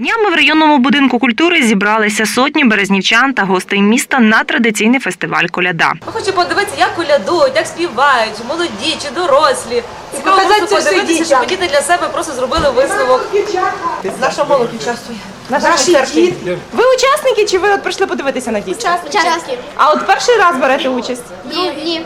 Днями в районному будинку культури зібралися сотні березнівчан та гостей міста на традиційний фестиваль Коляда. Хочу подивитися, як колядують, як співають, молоді чи дорослі. Цікаво показати просто подивитися, щоб діти для себе просто зробили висновок. Наша молодь участвує. Наші діти. Ви учасники чи ви от прийшли подивитися на дійство? Учасники. А от перший раз берете участь? Ні, ні.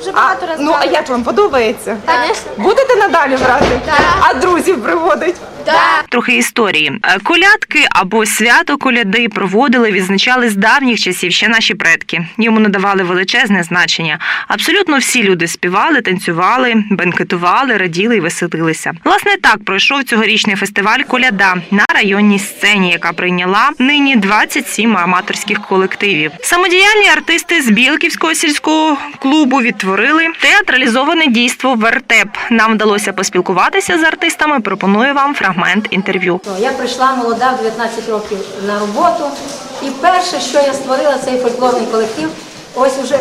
Вже А, багато разів. ну а як вам подобається? Конечно. Будете надалі брати? Так. А друзів приводить? Так. Трохи історії. Е, Колядки або свято коляди проводили, відзначали з давніх часів ще наші предки. Йому надавали величезне значення. Абсолютно всі люди співали, танцювали, бенкетували, раділи і веселилися. Власне, так пройшов цьогорічний фестиваль Коляда на районній сцені, яка прийняла нині 27 аматорських колективів. Самодіяльні артисти з Білківського сільського клубу відтворили театралізоване дійство Вертеп. Нам вдалося поспілкуватися з артистами. Пропоную вам фрагмент інтерв'ю. Я прийшла молода в 19 років на роботу, і перше, що я створила, цей фольклорний колектив, ось уже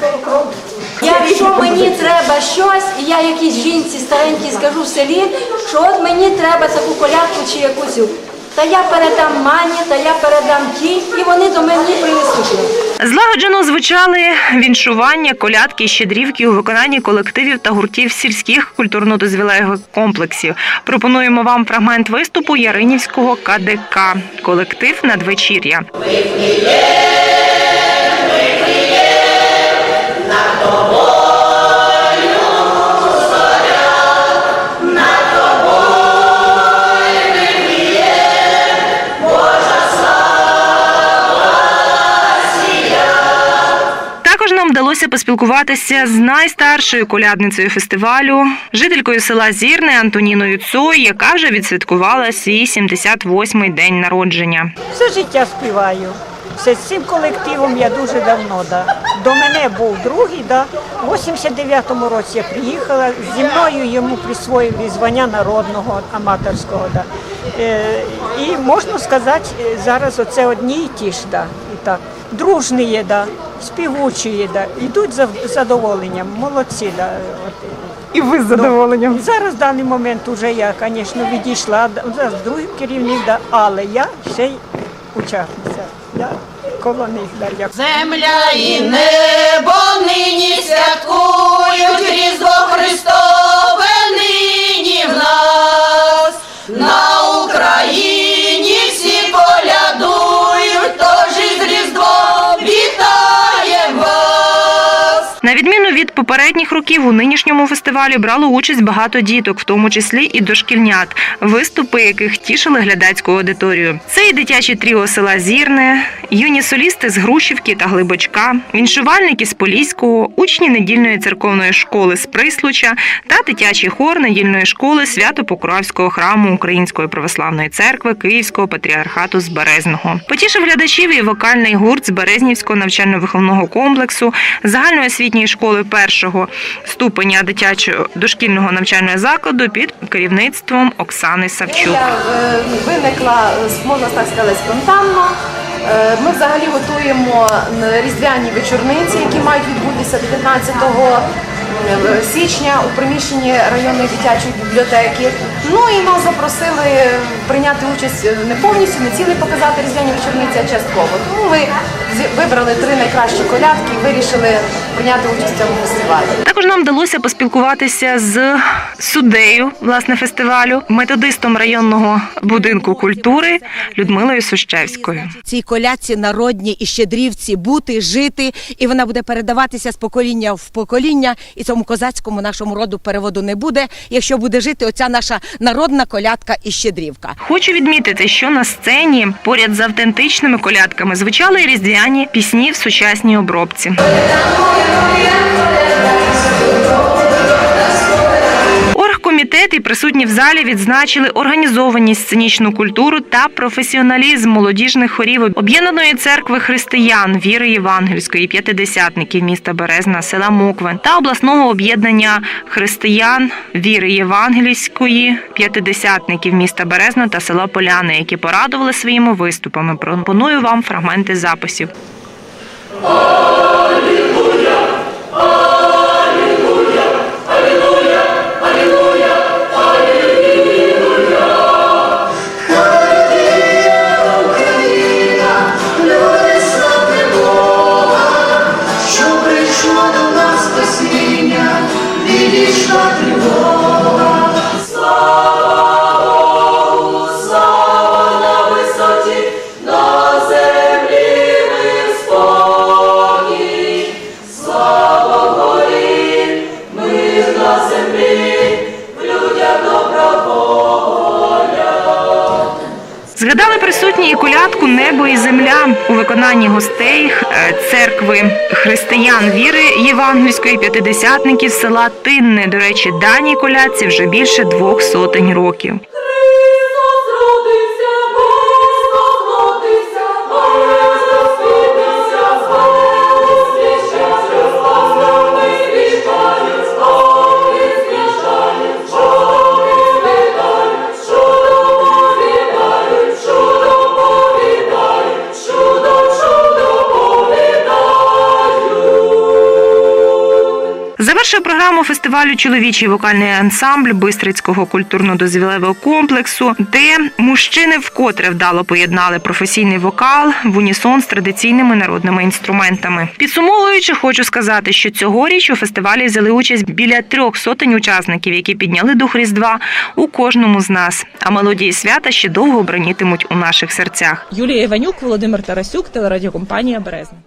40 років. Якщо мені треба щось, і я якійсь жінці старенькій скажу в селі, що от мені треба таку колядку чи якусь, та я передам мані, та я передам ті, і вони до мене принесуть. Злагоджено звучали віншування, колядки щедрівки у виконанні колективів та гуртів сільських культурно-дозвілевих комплексів. Пропонуємо вам фрагмент виступу Яринівського КДК. Колектив надвечір'я. Вдалося поспілкуватися з найстаршою колядницею фестивалю, жителькою села Зірне Антоніною Цой, яка вже відсвяткувала свій 78-й день народження. Все життя співаю. Все з цим колективом я дуже давно. Да. До мене був другий, да. в 89-му році я приїхала, зі мною йому присвоїли звання народного аматорського. Да. Е, і можна сказати, е, зараз оце одні і ті ж. Да. І так. Дружні є, да. Співучі да. йдуть за з задоволенням, молодці. Да. От, І ви з задоволенням. Зараз в даний момент вже я, звісно, відійшла зараз другий керівник, да, але я ще й учасниця. Я коло них да, я Земля і небо нині святкують На відміну від попередніх років, у нинішньому фестивалі брало участь багато діток, в тому числі і дошкільнят, виступи яких тішили глядацьку аудиторію. Це і дитячі тріо села Зірне, юні солісти з Грушівки та Глибочка, віншувальники з Поліського, учні недільної церковної школи з Прислуча та дитячий хор недільної школи Свято-Покровського храму Української православної церкви Київського патріархату з Березного. Потішив глядачів і вокальний гурт з Березнівського навчально-виховного комплексу загальноосвітньої школи першого ступеня дитячого дошкільного навчального закладу під керівництвом Оксани Савчук. Я е, виникла, е, можна так сказати, спонтанно. Е, Ми взагалі готуємо різдвяні вечорниці, які мають відбутися 19 е, січня у приміщенні районної дитячої бібліотеки. Ну і нас запросили прийняти участь е, не повністю, не цілий показати різдвяні вечорниці, а частково. Тому ми вибрали три найкращі колядки і вирішили прийняти участь в цьому фестивалі. Також нам вдалося поспілкуватися з суддею власне фестивалю, методистом районного будинку культури Людмилою Сущевською. цій колядці народній і щедрівці бути, жити, і вона буде передаватися з покоління в покоління, і цьому козацькому нашому роду переводу не буде, якщо буде жити оця наша народна колядка і щедрівка. Хочу відмітити, що на сцені поряд з автентичними колядками звучали різдвяні пісні в сучасній обробці. Оргкомітет і присутні в залі відзначили організованість, сценічну культуру та професіоналізм молодіжних хорів об'єднаної церкви християн віри євангельської п'ятидесятників міста Березна, села Моквен та обласного об'єднання християн віри євангельської п'ятидесятників міста Березна та села Поляни, які порадували своїми виступами. Пропоную вам фрагменти записів. Небо і земля у виконанні гостей е, церкви християн віри євангельської п'ятидесятників села Тинне. До речі, даній коляці вже більше двох сотень років. Завершив програму фестивалю чоловічий вокальний ансамбль Бистрицького культурно-дозвілевого комплексу, де мужчини вкотре вдало поєднали професійний вокал в унісон з традиційними народними інструментами. Підсумовуючи, хочу сказати, що цьогоріч у фестивалі взяли участь біля трьох сотень учасників, які підняли дух Різдва у кожному з нас. А мелодії свята ще довго бронітимуть у наших серцях. Юлія Іванюк, Володимир Тарасюк, телерадіокомпанія Березна.